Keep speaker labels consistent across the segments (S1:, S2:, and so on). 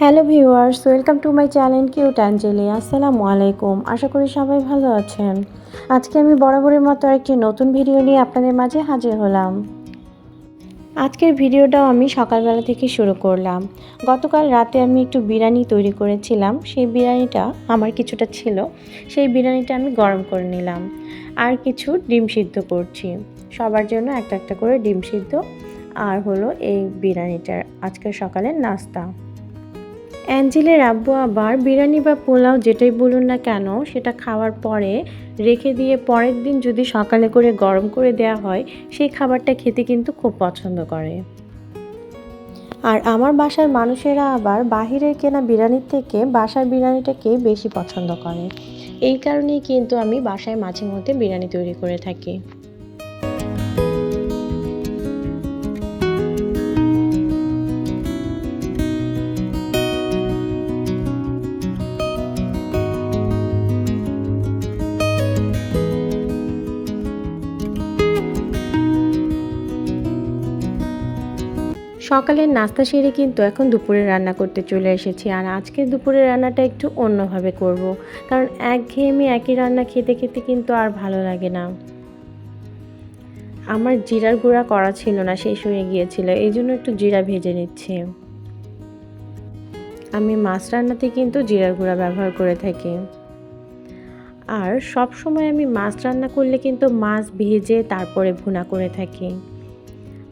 S1: Hello viewers, welcome to my channel cute Angeli. আসসালামু আলাইকুম। আশা করি সবাই ভালো আছেন। আজকে আমি বরাবরের মতো একটি নতুন ভিডিও নিয়ে আপনাদের মাঝে হাজির হলাম। আজকের ভিডিওটাও আমি সকালবেলা থেকে শুরু করলাম। গতকাল রাতে আমি একটু বিরিয়ানি তৈরি করেছিলাম। সেই বিরিয়ানিটা আমার কিছুটা ছিল। সেই বিরিয়ানিটা আমি গরম করে নিলাম। আর কিছু ডিম সিদ্ধ করছি। সবার জন্য একটা একটা করে ডিম সিদ্ধ। আর হলো এই বিরিয়ানিটার আজকের সকালের নাস্তা। অ্যাঞ্জেলের আব্বু আবার বিরিয়ানি বা পোলাও যেটাই বলুন না কেন, সেটা খাওয়ার পরে রেখে দিয়ে পরের দিন যদি সকালে করে গরম করে দেওয়া হয়, সেই খাবারটা খেতে কিন্তু খুব পছন্দ করে। আর আমার বাসার মানুষেরা আবার বাহিরের কেনা বিরিয়ানির থেকে বাসার বিরিয়ানিটাকে বেশি পছন্দ করে। এই কারণেই কিন্তু আমি বাসায় মাঝে মধ্যে বিরিয়ানি তৈরি করে থাকি। সকালের নাস্তা সেরে কিন্তু এখন দুপুরে রান্না করতে চলে এসেছি আর আজকে দুপুরের রান্নাটা একটু অন্যভাবে করব। কারণ একঘেয়েমি একই রান্না খেতে খেতে কিন্তু আর ভালো লাগে না। আমার জিরার গুঁড়া করা ছিল না, শেষ হয়ে গিয়েছিল, এই জন্য একটু জিরা ভেজে নিচ্ছি। আমি মাছ রান্নাতে কিন্তু জিরার গুঁড়া ব্যবহার করে থাকি। আর সব সময় আমি মাছ রান্না করলে কিন্তু মাছ ভেজে তারপরে ভুনা করে থাকি।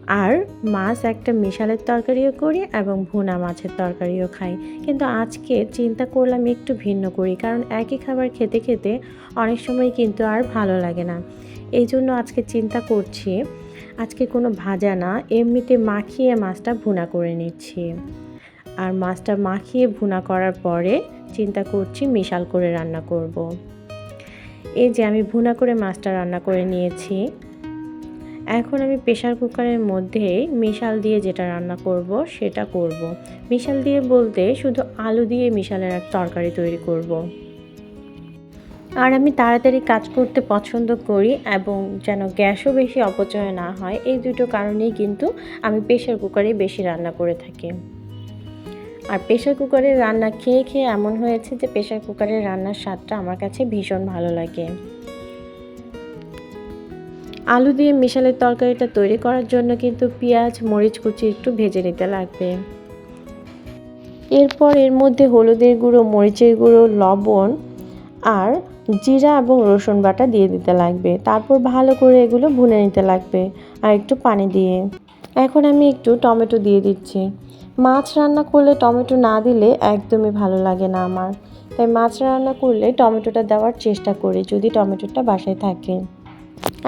S1: আর মাছ একটা মিশালের তরকারিও করি এবং ভুনা মাছের তরকারিও খাই। কিন্তু আজকে চিন্তা করলাম একটু ভিন্ন করি, কারণ একই খাবার খেতে খেতে অনেক সময় কিন্তু আর ভালো লাগে না। এই জন্য আজকে চিন্তা করছি, আজকে কোনো ভাজা না, এমনিতে মাখিয়ে মাছটা ভুনা করে নিচ্ছি। আর মাছটা মাখিয়ে ভুনা করার পরে চিন্তা করছি মিশাল করে রান্না করব। এই যে আমি ভুনা করে মাছটা রান্না করে নিয়েছি এখন আমি প্রেশার কুকারের মধ্যে মিশাল দিয়ে যেটা রান্না করব, সেটা করব। মিশাল দিয়ে বলতে শুধু আলু দিয়ে মিশালের এক তরকারি তৈরি করব। আর আমি তাড়াতাড়ি কাজ করতে পছন্দ করি এবং যেন গ্যাসও বেশি অপচয় না হয়, এই দুটো কারণেই কিন্তু আমি প্রেশার কুকারে বেশি রান্না করে থাকি আর প্রেশার কুকারের রান্না খেয়ে খেয়ে এমন হয়েছে যে প্রেশার কুকারের রান্নার স্বাদটা আমার কাছে ভীষণ ভালো লাগে আলু দিয়ে মিশালের তরকারিটা তৈরি করার জন্য কিন্তু পেঁয়াজ, মরিচ কুচি একটু ভেজে নিতে লাগবে। এরপর এর মধ্যে হলুদের গুঁড়ো, মরিচের গুঁড়ো, লবণ আর জিরা এবং রসুন বাটা দিয়ে দিতে লাগবে। তারপর ভালো করে এগুলো ভুনে নিতে লাগবে আর একটু পানি দিয়ে। এখন আমি একটু টমেটো দিয়ে দিচ্ছি। মাছ রান্না করলে টমেটো না দিলে একদমই ভালো লাগে না আমার। তাই মাছ রান্না করলে টমেটোটা দেওয়ার চেষ্টা করি যদি টমেটোটা বাসায় থাকে।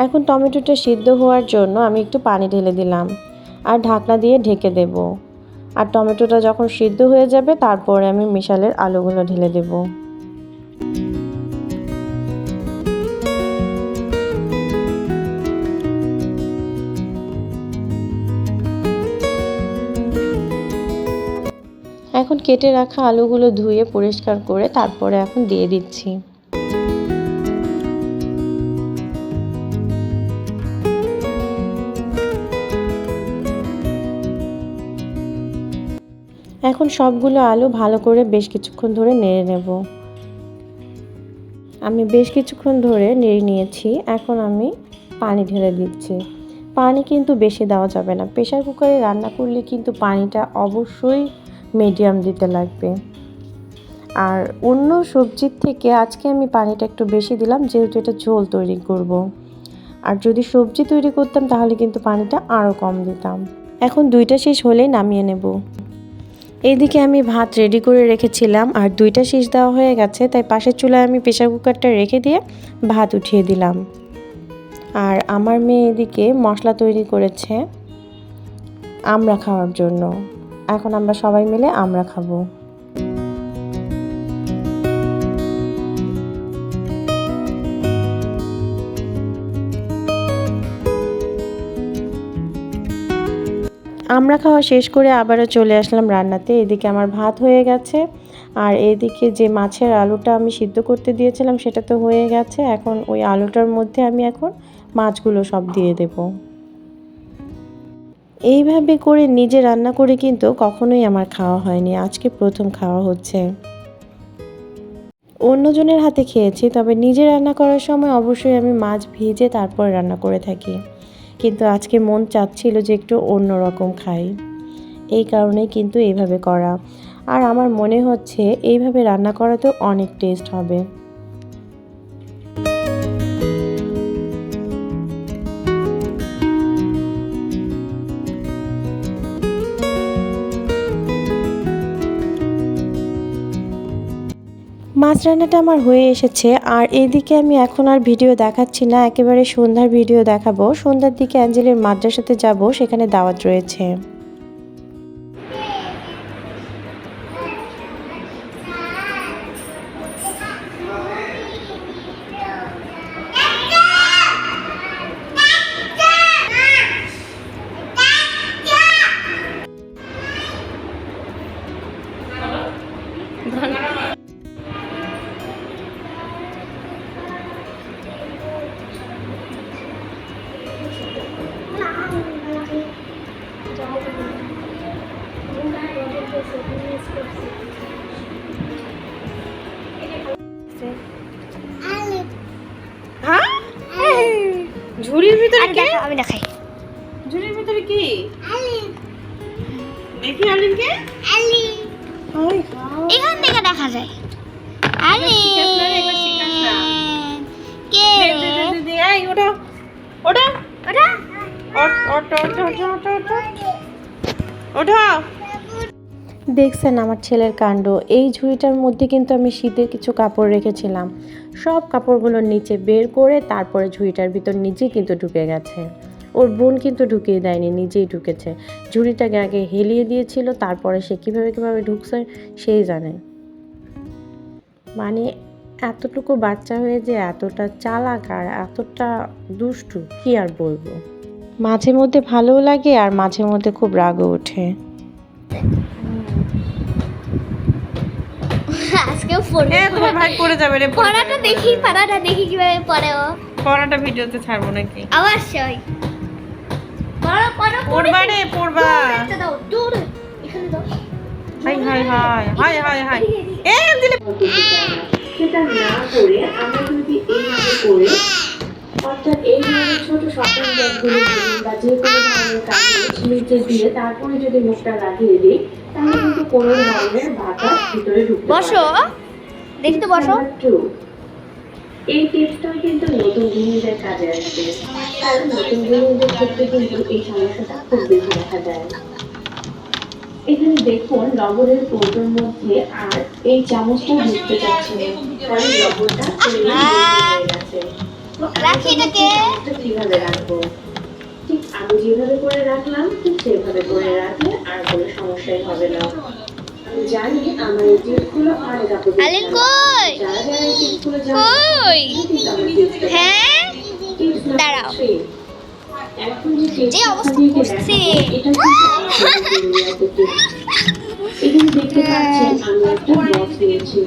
S1: এখন টমেটোটা সিদ্ধ হওয়ার জন্য আমি একটু পানি ঢেলে দিলাম আর ঢাকনা দিয়ে ঢেকে দেব। আর টমেটোটা যখন সিদ্ধ হয়ে যাবে, তারপরে আমি মিশালের আলুগুলো ঢেলে দেব। এখন কেটে রাখা আলুগুলো ধুয়ে পরিষ্কার করে তারপরে এখন দিয়ে দিচ্ছি। এখন সবগুলো আলু ভালো করে বেশ কিছুক্ষণ ধরে নেড়ে নেব। আমি বেশ কিছুক্ষণ ধরে নেড়ে নিয়েছি। এখন আমি পানি ঢেলে দিচ্ছি। পানি কিন্তু বেশি দেওয়া যাবে না। প্রেশার কুকারে রান্না করলে কিন্তু পানিটা অবশ্যই মিডিয়াম দিতে লাগবে। আর অন্য সবজির থেকে আজকে আমি পানিটা একটু বেশি দিলাম, যেহেতু এটা ঝোল তৈরি করব। আর যদি সবজি তৈরি করতাম, তাহলে কিন্তু পানিটা আরও কম দিতাম। এখন দুইটা শেষ হলেই নামিয়ে নেব। এইদিকে আমি ভাত রেডি করে রেখেছিলাম আর দুইটা শীষ দেওয়া হয়ে গেছে, তাই পাশের চুলায় আমি প্রেশার কুকারটা রেখে দিয়ে ভাত উঠিয়ে দিলাম। আর আমার মেয়ে এদিকে মশলা তৈরি করেছে, আমরা খাওয়ার জন্য। এখন আমরা সবাই মিলে আমরা খাব। আমরা খাওয়া শেষ করে আবারও চলে আসলাম রান্নাতে। এদিকে আমার ভাত হয়ে গেছে, আর এদিকে যে মাছের আলুটা আমি সিদ্ধ করতে দিয়েছিলাম সেটা তো হয়ে গেছে। এখন ওই আলুটার মধ্যে আমি এখন মাছগুলো সব দিয়ে দেব। এইভাবে করে নিজে রান্না করে কিন্তু কখনোই আমার খাওয়া হয়নি। আজকে প্রথম খাওয়া হচ্ছে। অন্যজনের হাতে খেয়েছি, তবে নিজে রান্না করার সময় অবশ্যই আমি মাছ ভিজে তারপর রান্না করে থাকি। কিন্তু আজকে মন চাচ্ছিল যে একটু অন্যরকম খাই। এই কারণে কিন্তু এইভাবে করা। আর আমার মনে হচ্ছে, এইভাবে রান্না করাতেও অনেক টেস্ট হবে। মাছ রান্নাটা আমার হয়ে এসেছে, আর এদিকে আমি এখন আর ভিডিও দেখাচ্ছি না, একেবারে সন্ধ্যার ভিডিও দেখাবো। সন্ধ্যার দিকে অ্যাঞ্জেলের মাদ্রাসাতে যাব, সেখানে দাওয়াত রয়েছে। ঝুড়ির ভিতরে
S2: দেখো আমি দেখাই।
S1: ঝুড়ির ভিতরে কি? দেখি আলিনকে
S2: এখান থেকে দেখা যায়। আরে
S1: শিখাস না রে, এবার শিখাস না।
S2: কে
S1: ওটা ওটা দে, দে, এই, ওঠো, ওঠো,
S2: ওটা
S1: দেখছেন আমার ছেলের কাণ্ড। এই ঝুড়িটার মধ্যে কিন্তু আমি শীতের কিছু কাপড় রেখেছিলাম। সব কাপড়গুলো নিচে বের করে তারপরে ঝুড়িটার ভিতর নিজেই কিন্তু ঢুকে গেছে। ওর বোন কিন্তু ঢুকিয়ে দেয়নি, নিজেই ঢুকেছে। ঝুড়িটাকে আগে হেলিয়ে দিয়েছিল, তারপরে সে কীভাবে কীভাবে ঢুকছে সেই জানে। মানে এতটুকু বাচ্চা হয়ে যে এতটা চালাক আর এতটা দুষ্টু, কি আর বলব? মাঝে মধ্যে ভালোও লাগে আর মাঝে মধ্যে খুব রাগও ওঠে।
S2: আজকে ফোন
S1: এ তোমার ভাই পড়ে যাবে রে
S2: পড়াটা দেখি
S1: পড়ে
S2: পড়াটা দেখি কীভাবে পড়ে ও।
S1: পড়াটা ভিডিওতে ছাড়বো নাকি?
S2: অবশ্যই। পড়ো পড়ো
S1: পড়বা। রে পড়বা
S2: দাও দূর এখানে দাও।
S1: Hi hi hi hi hi hi. এ দিলে
S3: সেটা না করে আমরা যদি এইভাবে করে অর্থাৎ এই ধরনের ছোট শপিং ব্যাগগুলো বা যে কোনো ধরনের নিচে দিয়ে তারপরে যদি মুখটা লাগিয়ে দিই তাহলে কিন্তু কোনো ধরনের বাতাস ভিতরে ঢুকতে
S2: বসো। দেখতে বসো।
S3: এই টিপসটা কিন্তু নতুন গৃহিণীদের কাজে আসবে। কারণ নতুন গৃহিণীদের ক্ষেত্রে কিন্তু এই সমস্যাটা খুব বেশি দেখা যায়। এখানে দেখুন লবণের কৌটোর মধ্যে আর এই চামচটা ঢুকতে চাচ্ছে না। কারণ লবণটা হয়ে।
S2: রাখি এটাকে।
S3: কীভাবে রাখব? আমি যেভাবে করে রাখলাম ঠিক সেভাবে করে রাখলে আর কোনো সমস্যাই হবে না। জানি আমার এই অনেক
S2: আলিন কই?
S3: যারা যারা এই টিপসগুলো
S2: কই? হ্যাঁ? দাঁড়াও।
S3: যে
S2: অবস্থা করছে।
S3: এখানে দেখতে পাচ্ছেন আমি একটা বক্স নিয়েছি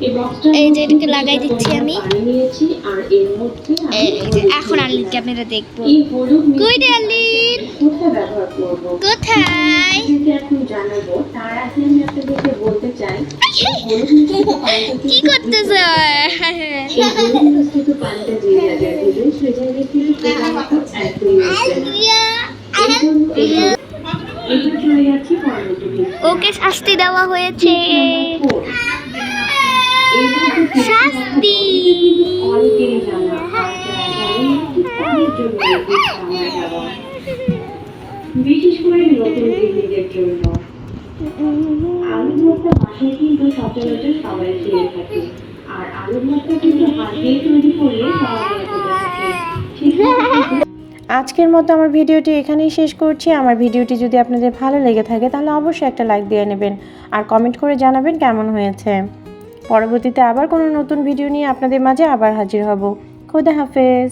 S3: এই
S2: যে এটাকে লাগাই দিচ্ছি আমি। এখন। আলিন ক্যামেরা দেখব।
S3: মিশ্রণটা
S2: আলিন
S3: কোথায় পানিটা
S2: কি করতেছ। ওকে শাস্তি দেওয়া হয়েছে
S3: Four. এইবার তো টিপস
S2: শাস্তি।
S3: অনেকেরই জানা আর যারা জানেন না, তাদের জন্য এই টিপস আমার দেওয়া। বিশেষ করে নতুন জন্য। আলু ভর্তা বাসায় কিন্তু সচরাচর সবাই খেয়ে থাকে। আর আলু ভর্তা কিন্তু হাত দিয়ে তৈরি করলে সবাই
S1: আজকের মতো আমার ভিডিওটি এখানেই শেষ করছি। আমার ভিডিওটি যদি আপনাদের ভালো লেগে থাকে তাহলে অবশ্যই একটা লাইক দিয়ে নেবেন। আর কমেন্ট করে জানাবেন কেমন হয়েছে। পরবর্তীতে আবার কোনো নতুন ভিডিও নিয়ে আপনাদের মাঝে আবার হাজির হব। খোদা হাফেজ।